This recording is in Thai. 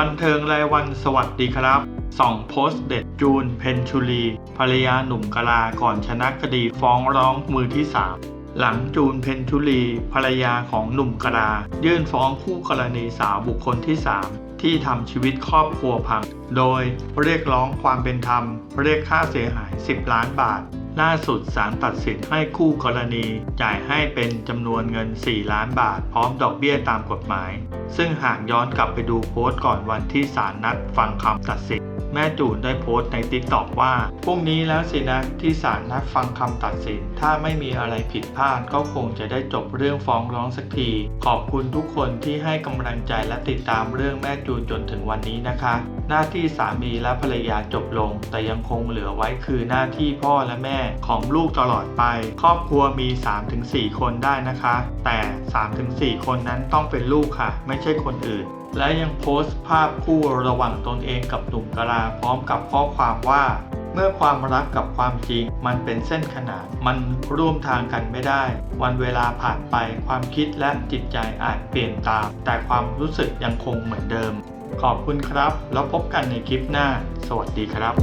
บันเทิงรายวันสวัสดีครับส่องโพสต์เด็ดจูนเพนชุลี ภรรยาหนุ่มกลาก่อนชนะคดีฟ้องร้องมือที่ 3 หลังจูนเพนชุลี ภรรยาของหนุ่มกลา ยื่นฟ้องคู่กรณีสาวบุคคลที่ 3 ที่ทำชีวิตครอบครัวพัง โดยเรียกร้องความเป็นธรรม เรียกค่าเสียหาย 10 ล้านบาท ล่าสุดศาลตัดสินให้คู่กรณี จ่ายให้เป็นจำนวนเงิน 4 ล้านบาท พร้อมดอกเบี้ยตามกฎหมาย ซึ่งหากย้อนกลับไปดูโพสต์ก่อนวันที่ศาลนัดฟังคำตัดสิน แม่จูนได้โพสต์ในติ๊กต็อกว่าพรุ่งนี้แล้วสินะที่ศาลนัดฟังคำตัดสิน ถ้าไม่มีอะไรผิดพลาดก็คงจะได้จบเรื่องฟ้องร้องสักที ขอบคุณทุกคนที่ให้กำลังใจและติดตามเรื่องแม่จูนจนถึงวันนี้นะคะ หน้าที่สามีและภรรยาจบลง แต่ยังคงเหลือไว้คือหน้าที่พ่อและแม่ของลูกตลอดไป ครอบครัวมี 3-4 คนได้นะคะ แต่ 3-4 คนนั้นต้องเป็นลูกค่ะ ไม่ใช่คนอื่น และยังโพสต์ภาพคู่ระหว่างตนเองกับหนุ่มกะลาพร้อมกับข้อความว่าเมื่อความรักกับความจริงมันเป็นเส้นขนานมันร่วมทางกันไม่ได้ วันเวลาผ่านไปความคิดและจิตใจอาจเปลี่ยนตาม แต่ความรู้สึกยังคงเหมือนเดิม ขอบคุณครับ แล้วพบกันในคลิปหน้า สวัสดีครับ